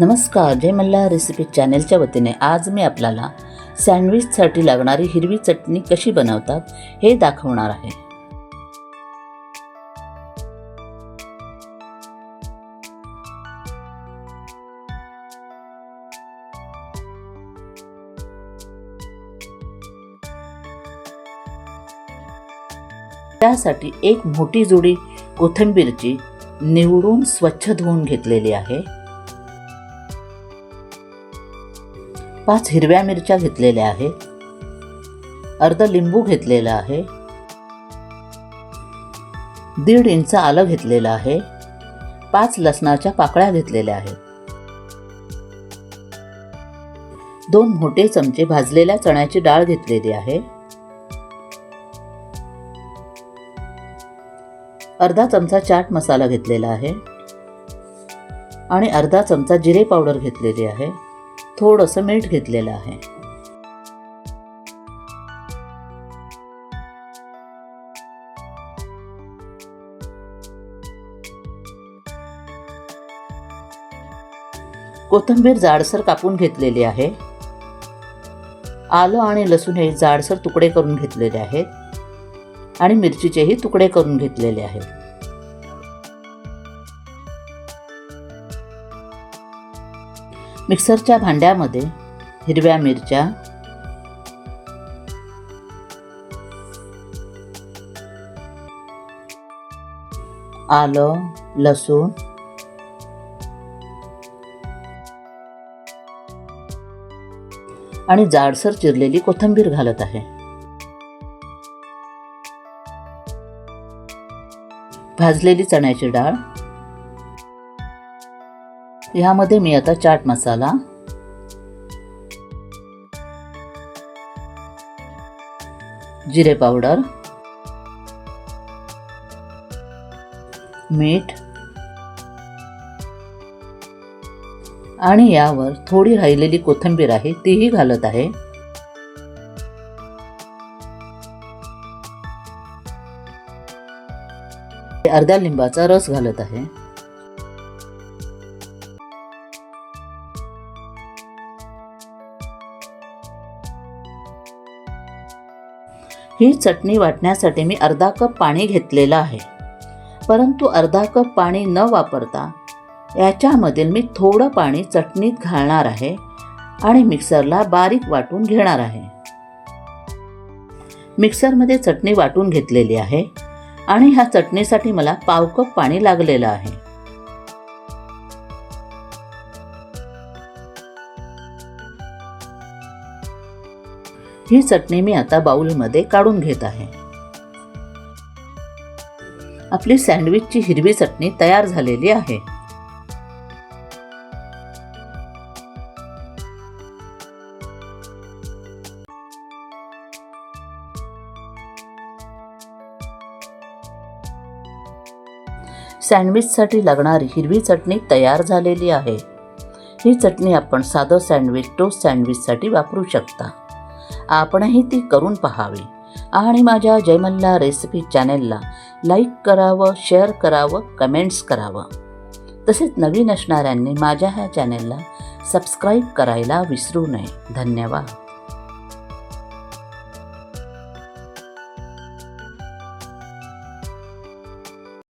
नमस्कार जय मल्ला रेसिपी चॅनेलच्या वतीने आज मी आपल्याला सँडविचसाठी लागणारी हिरवी चटणी कशी बनवतात हे दाखवणार आहे. त्यासाठी एक मोठी जोडी कोथिंबीरची निवडून स्वच्छ धुवून घेतलेली आहे. पाच हिरव्या मिरच्या घेतलेल्या आहेत. अर्ध लिंबू घेतलेला आहे. दीड इंच आलं घेतलेलं आहे. पाच लसणाच्या पाकळ्या घेतलेल्या आहेत. दोन मोठे चमचे भाजलेल्या चण्याची डाळ घेतलेली आहे. अर्धा चमचा चाट मसाला घेतलेला आहे. आणि अर्धा चमचा जिरे पावडर घेतलेली आहे. थोडंसं मीठ घेतलेलं आहे. कोथिंबीर जाडसर कापून घेतलेली आहे. आलं आणि लसूण हे जाडसर तुकडे करून घेतलेले आहेत. आणि मिरचीचेही तुकडे करून घेतलेले आहेत. मिक्सरच्या भांड्यामध्ये हिरव्या मिरच्या आलं लसूण आणि जाडसर चिरलेली कोथिंबीर घालत आहे. भाजलेली चण्याची डाळ ह्यामध्ये मी आता चाट मसाला. जिरे पावडर. मीठ. आणि यावर थोडी राहिलेली कोथिंबीर आहे तीही घालत आहे. अर्ध्या लिंबाचा रस घालत आहे. ही चटणी वाटण्यासाठी मी अर्धा कप पाणी घेतलेलं आहे. परंतु अर्धा कप पाणी न वापरता याच्यामधील मी थोडं पाणी चटणीत घालणार आहे आणि मिक्सरला बारीक वाटून घेणार आहे. मिक्सरमध्ये चटणी वाटून घेतलेली आहे आणि ह्या चटणीसाठी मला पाव कप पाणी लागलेलं आहे. ही चटणी मी आता बाऊलमध्ये काढून घेत आहे. आपली सँडविचची हिरवी चटणी तयार झालेली आहे. सँडविचसाठी लागणारी हिरवी चटणी तयार झालेली आहे. ही चटणी आपण साधं सँडविच टोस्ट सँडविचसाठी वापरू शकता. आपणही ती करून पहावी. आणि माझ्या जयमल्ला रेसिपी चॅनेलला लाईक करावं शेअर करावं कमेंट्स करावं. तसेच नवीन असणाऱ्यांनी माझ्या ह्या चॅनेलला सबस्क्राईब करायला विसरू नये. धन्यवाद.